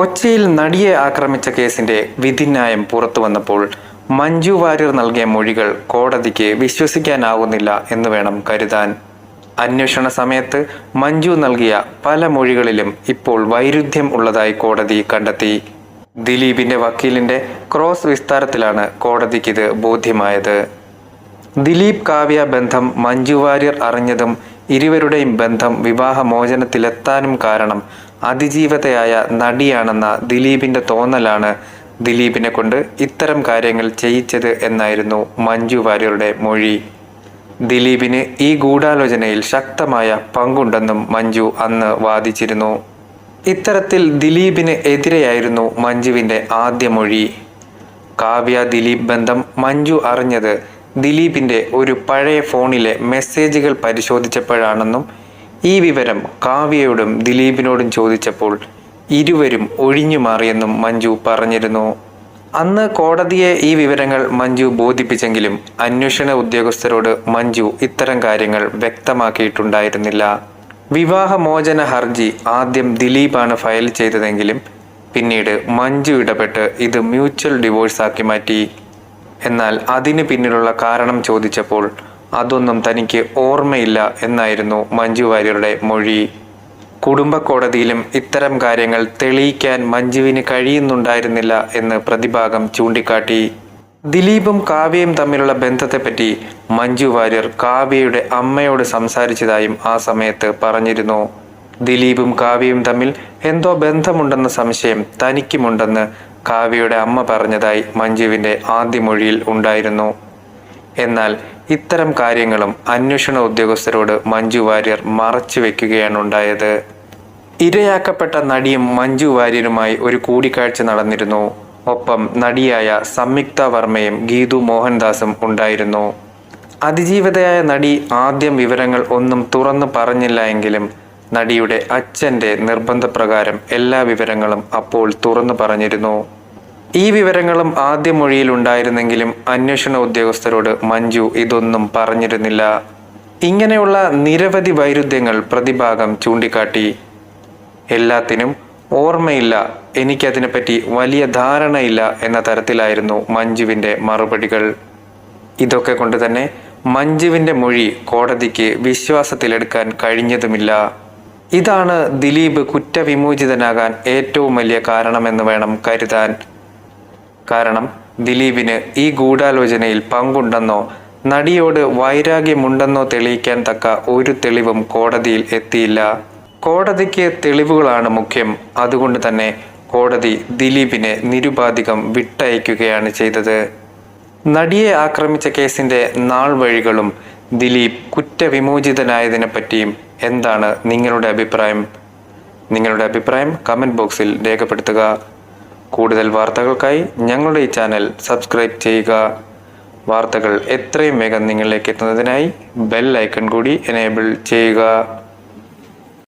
കൊച്ചിയിൽ നടിയെ ആക്രമിച്ച കേസിന്റെ വിധിന്യായം പുറത്തു വന്നപ്പോൾ മഞ്ജു വാര്യർ നൽകിയ മൊഴികൾ കോടതിക്ക് വിശ്വസിക്കാനാവുന്നില്ല എന്ന് വേണം കരുതാൻ. അന്വേഷണ സമയത്ത് മഞ്ജു നൽകിയ പല മൊഴികളിലും ഇപ്പോൾ വൈരുദ്ധ്യം ഉള്ളതായി കോടതി കണ്ടെത്തി. ദിലീപിന്റെ വക്കീലിന്റെ ക്രോസ് വിസ്താരത്തിലാണ് കോടതിക്കിത് ബോധ്യമായത്. ദിലീപ് കാവ്യ ബന്ധം മഞ്ജു വാര്യർ അറിഞ്ഞതും ഇരുവരുടെയും ബന്ധം വിവാഹമോചനത്തിലെത്താനും കാരണം അതിജീവതയായ നടിയാണെന്ന ദിലീപിന്റെ തോന്നലാണ് ദിലീപിനെ കൊണ്ട് ഇത്തരം കാര്യങ്ങൾ ചെയ്യിച്ചത് എന്നായിരുന്നു മഞ്ജു വാര്യരുടെ മൊഴി. ദിലീപിന് ഈ ഗൂഢാലോചനയിൽ ശക്തമായ പങ്കുണ്ടെന്നും മഞ്ജു അന്ന് വാദിച്ചിരുന്നു. ഇത്തരത്തിൽ ദിലീപിന് എതിരെയായിരുന്നു മഞ്ജുവിന്റെ ആദ്യ മൊഴി. കാവ്യ ദിലീപ് ബന്ധം മഞ്ജു അറിഞ്ഞത് ദിലീപിന്റെ ഒരു പഴയ ഫോണിലെ മെസ്സേജുകൾ പരിശോധിച്ചപ്പോഴാണെന്നും ഈ വിവരം കാവ്യയോടും ദിലീപിനോടും ചോദിച്ചപ്പോൾ ഇരുവരും ഒഴിഞ്ഞു മാറിയെന്നും മഞ്ജു പറഞ്ഞിരുന്നു. അന്ന് കോടതിയെ ഈ വിവരങ്ങൾ മഞ്ജു ബോധിപ്പിച്ചെങ്കിലും അന്വേഷണ ഉദ്യോഗസ്ഥരോട് മഞ്ജു ഇത്തരം കാര്യങ്ങൾ വ്യക്തമാക്കിയിട്ടുണ്ടായിരുന്നില്ല. വിവാഹമോചന ഹർജി ആദ്യം ദിലീപാണ് ഫയൽ ചെയ്തതെങ്കിലും പിന്നീട് മഞ്ജു ഇടപെട്ട് ഇത് മ്യൂച്വൽ ഡിവോഴ്സാക്കി മാറ്റി. എന്നാൽ അതിന് പിന്നിലുള്ള കാരണം ചോദിച്ചപ്പോൾ അതൊന്നും തനിക്ക് ഓർമ്മയില്ല എന്നായിരുന്നു മഞ്ജു വാര്യരുടെ മൊഴി. കുടുംബ കോടതിയിലും ഇത്തരം കാര്യങ്ങൾ തെളിയിക്കാൻ മഞ്ജുവിന് കഴിയുന്നുണ്ടായിരുന്നില്ല എന്ന് പ്രതിഭാഗം ചൂണ്ടിക്കാട്ടി. ദിലീപും കാവ്യയും തമ്മിലുള്ള ബന്ധത്തെപ്പറ്റി മഞ്ജു വാര്യർ കാവ്യയുടെ അമ്മയോട് സംസാരിച്ചതായും ആ സമയത്ത് പറഞ്ഞിരുന്നു. ദിലീപും കാവ്യയും തമ്മിൽ എന്തോ ബന്ധമുണ്ടെന്ന സംശയം തനിക്കുമുണ്ടെന്ന് കാവ്യയുടെ അമ്മ പറഞ്ഞതായി മഞ്ജുവിന്റെ ആദ്യ മൊഴിയിൽ ഉണ്ടായിരുന്നു. എന്നാൽ ഇത്തരം കാര്യങ്ങളും അന്വേഷണ ഉദ്യോഗസ്ഥരോട് മഞ്ജു വാര്യർ മറച്ചു വെക്കുകയാണ് ഉണ്ടായത്. ഇരയാക്കപ്പെട്ട നടിയും മഞ്ജു വാര്യരുമായി ഒരു കൂടിക്കാഴ്ച നടന്നിരുന്നു. ഒപ്പം നടിയായ സംയുക്ത വർമ്മയും ഗീതു മോഹൻദാസും ഉണ്ടായിരുന്നു. അതിജീവിതയായ നടി ആദ്യം വിവരങ്ങൾ ഒന്നും തുറന്നു പറഞ്ഞില്ല എങ്കിലും നടിയുടെ അച്ഛന്റെ നിർബന്ധപ്രകാരം എല്ലാ വിവരങ്ങളും അപ്പോൾ തുറന്നു പറഞ്ഞിരുന്നു. ഈ വിവരങ്ങളും ആദ്യ മൊഴിയിൽ ഉണ്ടായിരുന്നെങ്കിലും അന്വേഷണ ഉദ്യോഗസ്ഥരോട് മഞ്ജു ഇതൊന്നും പറഞ്ഞിരുന്നില്ല. ഇങ്ങനെയുള്ള നിരവധി വൈരുദ്ധ്യങ്ങൾ പ്രതിഭാഗം ചൂണ്ടിക്കാട്ടി. എല്ലാത്തിനും ഓർമ്മയില്ല. എനിക്കതിനെപ്പറ്റി വലിയ ധാരണയില്ല എന്ന തരത്തിലായിരുന്നു മഞ്ജുവിന്റെ മറുപടികൾ. ഇതൊക്കെ കൊണ്ട് തന്നെ മഞ്ജുവിന്റെ മൊഴി കോടതിക്ക് വിശ്വാസത്തിലെടുക്കാൻ കഴിഞ്ഞതുമില്ല. ഇതാണ് ദിലീപ് കുറ്റവിമോചിതനാകാൻ ഏറ്റവും വലിയ കാരണമെന്ന് വേണം കരുതാൻ. കാരണം ദിലീപിന് ഈ ഗൂഢാലോചനയിൽ പങ്കുണ്ടെന്നോ നടിയോട് വൈരാഗ്യമുണ്ടെന്നോ തെളിയിക്കാൻ തക്ക ഒരു തെളിവും കോടതിയിൽ എത്തിയില്ല. കോടതിക്ക് തെളിവുകളാണ് മുഖ്യം. അതുകൊണ്ട് തന്നെ കോടതി ദിലീപിനെ നിരുപാധികം വിട്ടയക്കുകയാണ് ചെയ്തത്. നടിയെ ആക്രമിച്ച കേസിന്റെ നാൾ വഴികളും ദിലീപ് കുറ്റവിമോചിതനായതിനെ പറ്റിയും എന്താണ് നിങ്ങളുടെ അഭിപ്രായം? നിങ്ങളുടെ അഭിപ്രായം കമന്റ് ബോക്സിൽ രേഖപ്പെടുത്തുക. കൂടുതൽ വാർത്തകൾക്കായി ഞങ്ങളുടെ ഈ ചാനൽ സബ്സ്ക്രൈബ് ചെയ്യുക. വാർത്തകൾ എത്രയും വേഗം നിങ്ങളിലേക്ക് എത്തുന്നതിനായി ബെൽ ഐക്കൺ കൂടി എനേബിൾ ചെയ്യുക.